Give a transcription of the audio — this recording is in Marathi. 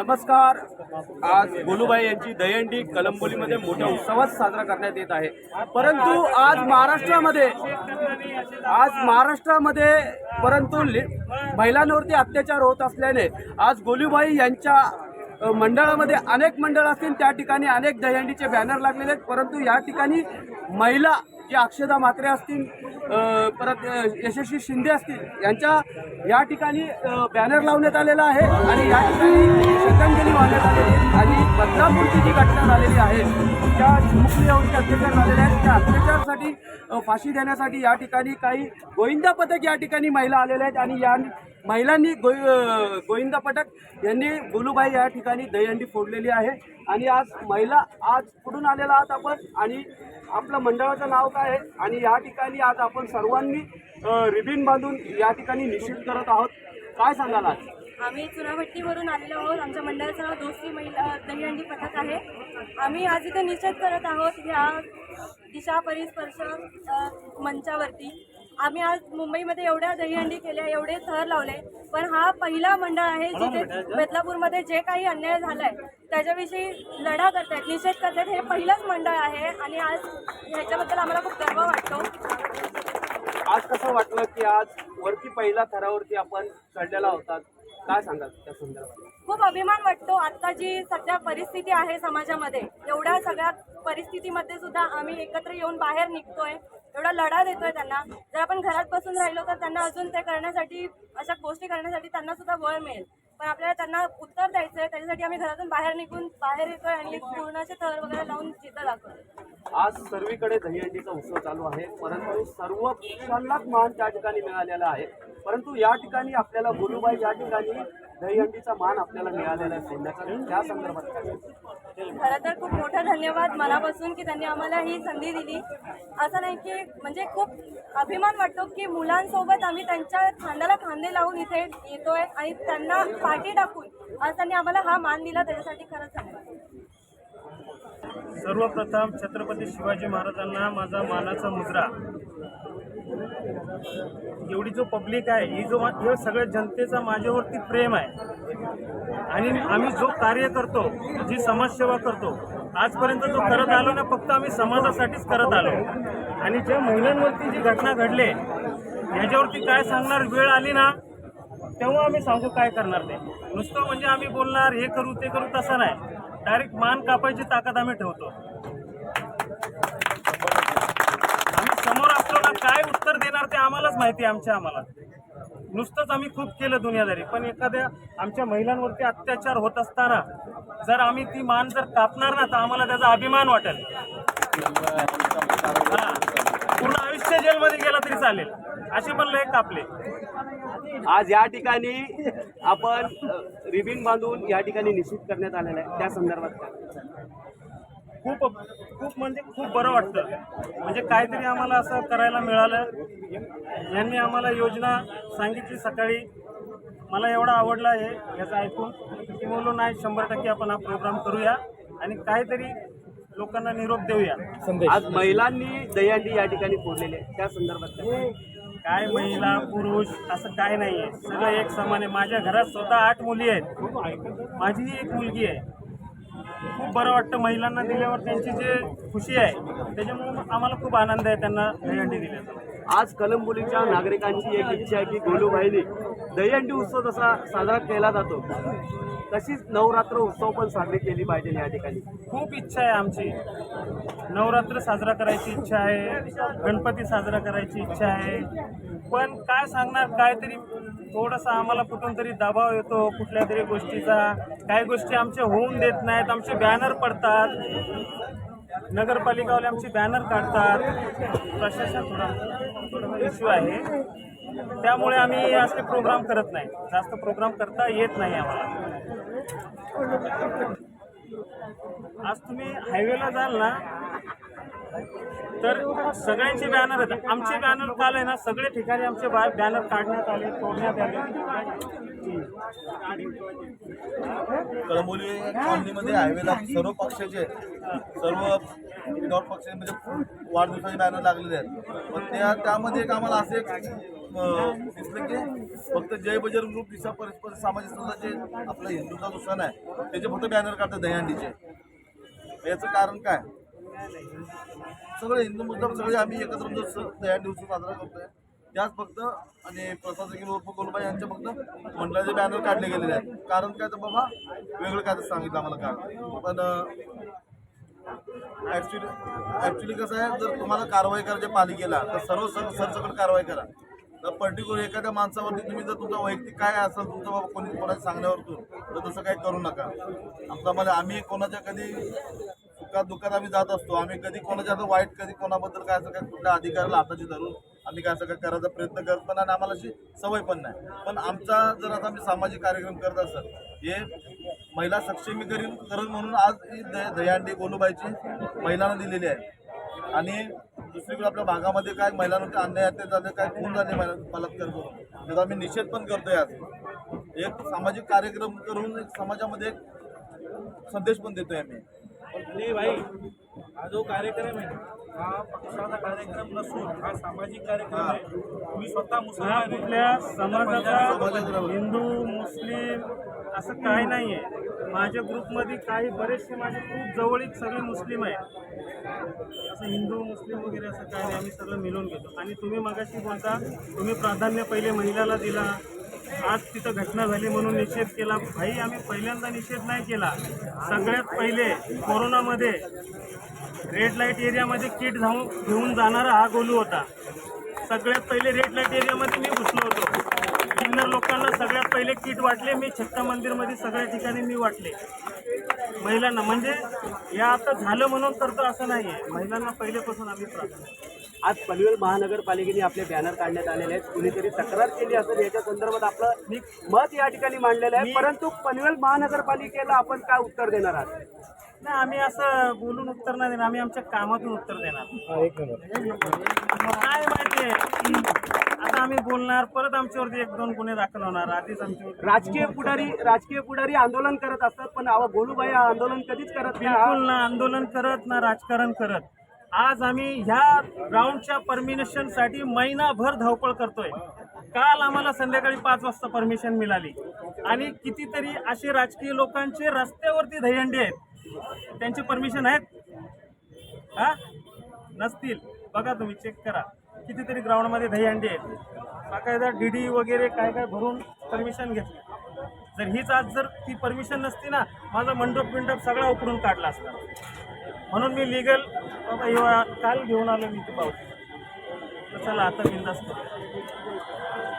नमस्कार. आज गोलूबाई यांची दहीहंडी कलंबोलीमध्ये मोठ्या उत्सवात साजरा करण्यात येत आहे. परंतु आज महाराष्ट्रामध्ये आज महाराष्ट्रामध्ये परंतु महिलांवरती अत्याचार होत असल्याने आज गोलूबाई यांच्या मंडळामध्ये अनेक मंडळ असतील त्या ठिकाणी अनेक दहीहंडीचे बॅनर लागलेले आहेत. परंतु या ठिकाणी महिला जे अक्षदा म्हात्रे असतील परत यशस्वी शिंदे असतील यांच्या या ठिकाणी बॅनर लावण्यात आलेला आहे आणि या ठिकाणी श्रद्धांजली वाहण्यात आलेली आहे. आणि बदलापूरची जी घटना झालेली आहे त्या चिमुकली अत्याचार झालेले आहेत. त्या अत्याचारासाठी फाशी देण्यासाठी या ठिकाणी काही गोविंदा पथक या ठिकाणी महिला आलेल्या आहेत आणि या महिलांनी गो गोविंदा पटक यांनी गुलूबाई या ठिकाणी दहीहंडी फोडलेली आहे. आणि आज महिला आज कुठून आलेला आहात आपण आणि आपलं मंडळाचं नाव काय आहे? आणि या ठिकाणी आज आपण सर्वांनी रिबिन रिबीन बांधून या ठिकाणी निश्चित करत आहोत. काय सांगाल आज? आम्ही चुनाभट्टीवरून आलेलो आहोत. आमच्या मंडळाचं नाव दोस्ती महिला दहीहंडी पथक आहे. आम्ही आज इथे निषेध करत आहोत ह्या दिशा परिस्पर्श मंचावरती. आम्ही आज मुंबईमध्ये एवढ्या दहीहंडी केल्या एवढे थर लावले पण हा पहिला मंडळ आहे जिथे बदलापूरमध्ये जे काही अन्याय झालाय त्याच्याविषयी लढा करतायत निषेध करतायत हे पहिलंच मंडळ आहे आणि आज ह्याच्याबद्दल आम्हाला खूप गर्व वाटतो. आज कसं वाटलं की आज वरती पहिल्या थरावरती आपण चढलेला होता काय सांगाल त्या संदर्भात? खूप अभिमान वाटतो. आता जी सध्या परिस्थिती आहे समाजामध्ये एवढ्या सगळ्या परिस्थितीमध्ये सुद्धा आम्ही एकत्र येऊन बाहेर निघतोय. एवढा लढा देतोय त्यांना. जर आपण घरात बसून राहिलो तर त्यांना अजून ते करण्यासाठी अशा गोष्टी करण्यासाठी त्यांना सुद्धा बळ मिळेल. पण आपल्याला त्यांना उत्तर द्यायचं आहे त्याच्यासाठी आम्ही घरातून बाहेर निघून बाहेर येतोय आणि पूर्णाचे थर वगैरे लावून जिद्द दाखवतो आज सर्वीकडे दहीहंडीचा उत्सव चालू आहे. परंतु सर्व पुरुषांनाच मान त्या ठिकाणी मिळालेला आहे. परंतु या ठिकाणी आपल्याला गुरुबाई या ठिकाणी दहीहंडीचा मान आपल्याला मिळालेला आहे. त्या संदर्भात खरं तर खूप मोठा धन्यवाद मनापासून की त्यांनी आम्हाला ही संधी दिली. असं नाही की म्हणजे खूप अभिमान वाटतो की मुलांसोबत आम्ही त्यांच्या खांद्याला खांदे लावून इथे येतोय आणि त्यांना पाठी टाकून आज त्यांनी आम्हाला हा मान दिला त्याच्यासाठी खरंच धन्यवाद. सर्वप्रथम छत्रपती शिवाजी महाराजांना माझा मानाचा मुजरा एवढी जो पब्लिक आहे ही जो हे सगळ्या जनतेचा माझ्यावरती प्रेम आहे. आणि आम्ही जो कार्य करतो जी समाजसेवा करतो आजपर्यंत जो करत आलो ना फक्त आम्ही समाजासाठीच करत आलो. आणि ज्या महिलांवरती जी घटना घडली याच्यावरती काय सांगणार वेळ आली ना तेव्हा आम्ही सांगू काय करणार ते. नुसतं म्हणजे आम्ही बोलणार हे करू ते करू तसं नाही. डायरेक्ट मान कापायची ताकद आम्ही ठेवतो. समोर काय उत्तर देणार ते आम्हालाच माहिती आहे आमच्या आम्हाला. नुसतंच आम्ही खूप केलं दुनियादारी पण एखाद्या आमच्या महिलांवरती अत्याचार होत असताना जर आम्ही ती मान जर कापणार ना तर आम्हाला त्याचा अभिमान वाटेल. पूर्ण आयुष्य जेलमध्ये गेला तरी चालेल. असे पण लय कापले. आज या ठिकाणी आपण रिबिन बांधून या ठिकाणी निश्चित करण्यात आलेलं आहे. त्या संदर्भात काय? खूप खूप म्हणजे खूप बरं वाटतं. म्हणजे काहीतरी आम्हाला असं करायला मिळालं. यांनी आम्हाला योजना सांगितली सकाळी. मला एवढा आवडला आहे याचं ऐकून. की बोललो नाही शंभर टक्के आपण हा प्रोग्राम करूया आणि काहीतरी लोकांना निरोप देऊया. आज महिलांनी दहीहंडी या ठिकाणी फोडलेली आहे. त्या संदर्भात काय? काय महिला पुरुष असं काय नाही आहे सगळं एक समान आहे. माझ्या घरात स्वतः आठ मुली आहेत. माझीही एक मुलगी आहे. खूप बरं वाटतं महिलांना दिल्यावर त्यांची जे खुशी आहे त्याच्यामुळे आम्हाला खूप आनंद आहे त्यांना दहीहंडी दिल्याचा. आज कलंबोलीच्या नागरिकांची एक इच्छा आहे की गोलूबाईने दहीहंडी उत्सव जसा साजरा केला जातो तशीच नवरात्र उत्सव पण साजरी केली पाहिजे या ठिकाणी. खूप इच्छा आहे आमची. नवरात्र साजरा करायची इच्छा आहे गणपती साजरा करायची इच्छा आहे. पण काय सांगणार काहीतरी थोडासा आम्हाला कुठून तरी दबाव येतो कुठल्या तरी गोष्टीचा. काही गोष्टी आमच्या होऊन देत नाहीत आमचे बॅनर पडतात. नगरपालिकावाले आमचे बॅनर काढतात. प्रशासन थोडा थोडा इश्यू आहे. त्यामुळे आम्ही असे प्रोग्राम करत नाही. जास्त प्रोग्राम करता येत नाही आम्हाला. आज तुम्ही हायवेला जाल ना? तर सगळ्यांचे बॅनर आहेत. आमचे बॅनर काल आहे ना सगळे ठिकाणी आमचे बॅनर काढण्यात आले तोडण्यात आले. कळमोली कॉलनीमध्ये हायवेला सर्व पक्षाचे सर्व विनोद पक्षाचे म्हणजे वाढदिवसाचे बॅनर लागलेले आहेत. पण त्या त्यामध्ये एक आम्हाला असे दिसलं की फक्त जय बजरंग ग्रुप दिशा परस्पर सामाजिक संस्थाचे आपला हिंदूचा जो सण आहे त्याचे फक्त बॅनर काढतात दहीहंडीचे. याचं कारण काय? सगळे हिंदू मुस्लिम सगळे आम्ही एकत्र या दिवशी साजरा करतोय. त्याच फक्त आणि प्रशासकीय उर्फ गोलबाई यांच्या फक्त मंडळाचे बॅनर काढले गेलेले आहेत. कारण काय तर बाबा वेगळं काय तर सांगितलं आम्हाला कारण पण ॲक्च्युली ॲक्च्युली कसं आहे जर तुम्हाला कारवाई करायची पालिकेला तर सर्व सर सरसकट कारवाई करा. तर पर्टिक्युलर एखाद्या माणसावरती तुम्ही जर तुमचा वैयक्तिक काय असेल तुमचं बाबा कोणी कोणाच्या सांगण्यावरतून तर तसं काही करू नका. आमचा मला आम्ही कोणाच्या कधी सुखात दुःखात आम्ही जात असतो. आम्ही कधी कोणाच्या आता वाईट कधी कोणाबद्दल काय असं काय कुठल्या अधिकाऱ्याला हाताशी धरून आम्ही काय असं काय करायचा प्रयत्न करत पण आणि आम्हाला अशी सवय पण नाही. पण आमचा जर आता आम्ही सामाजिक कार्यक्रम करत असत हे महिला सक्षमीकरण करण म्हणून आज ही द- दहीहंडी गोलूबाईची महिलांना दिलेली आहे. आणि दुसरीकडे आपल्या भागामध्ये काय महिलांवरती अन्याय अत्याचार झाले काय खून झाले महिला- बलात्कार करून त्याचा आम्ही निषेध पण करतोय आज. एक सामाजिक कार्यक्रम करून एक समाजामध्ये एक संदेश पण देतोय आम्ही. नाही भाई हा जो कार्यक्रम आहे हा पक्षाचा कार्यक्रम नसून हा सामाजिक कार्यक्रम आहे. मी स्वतः मुस्लिम आहे. कुठल्या समाजाचा हिंदू मुस्लिम असं काही नाही आहे माझ्या ग्रुपमध्ये काही बरेचसे माझे खूप जवळीक सगळे मुस्लिम आहेत. असं हिंदू मुस्लिम वगैरे असं काही नाही. आम्ही सगळं मिळून घेतो. आणि तुम्ही मगाशी बोलता तुम्ही प्राधान्य पहिले महिलाला दिला. आज तिथं घटना झाली म्हणून निषेध केला. भाई आम्ही पहिल्यांदा निषेध नाही केला. सगळ्यात पहिले कोरोनामध्ये रेड लाइट एरियामध्ये किट जाऊन घेऊन जाणारा हा गोलू होता. सगळ्यात पहिले रेड लाइट एरियामध्ये मी घुसलो होतो. किन्नर लोकांना सगळ्यात पहिले किट वाटले. मी छत्ता मंदिरमध्ये सगळ्या ठिकाणी मी वाटले. महिलांना म्हणजे या आता झालं म्हणून तर असं नाही आहे महिलांना पहिलेपासून आम्ही प्राधान्य आज पनवेल महानगरपालिकेने आपले बॅनर काढण्यात आलेले आहेत. कुणीतरी तक्रार केली असेल याच्या संदर्भात आपलं मत या ठिकाणी मांडलेलं आहे. परंतु पनवेल महानगरपालिकेला आपण काय उत्तर देणार आहात? नाही आम्ही असं बोलून उत्तर नाही देणार. आम्ही आमच्या कामातून उत्तर देणार. काय माहितीये आता आम्ही बोलणार परत आमच्यावरती एक दोन गुन्हे दाखल होणार. आधीच आमच्यावर राजकीय पुढारी राजकीय पुढारी आंदोलन करत असतात पण आवा गोलूबाई आंदोलन कधीच करत नाही. बिलकुल ना आंदोलन करत ना राजकारण करत. आज आम्ही ह्या ग्राउंडच्या परमिनेशनसाठी महिनाभर धावपळ करतोय. काल आम्हाला संध्याकाळी पाच वाजता परमिशन मिळाली. आणि कितीतरी असे राजकीय लोकांचे रस्त्यावरती दहीहंडी आहेत. त्यांचे परमिशन आहेत. हा? नसतील. बघा तुम्ही चेक करा. कितीतरी ग्राउंडमध्ये दहीहंडी आहेत. बाकायदा डी डी वगैरे काय काय भरून परमिशन घेतली. जर हीच आज जर ती परमिशन नसती ना माझा मंडप बिंडप सगळा उकडून काढला असता. म्हणून मी लिगल बाबा ह्यो काल घेऊन आलो मी ते पावती चला आता बिंदास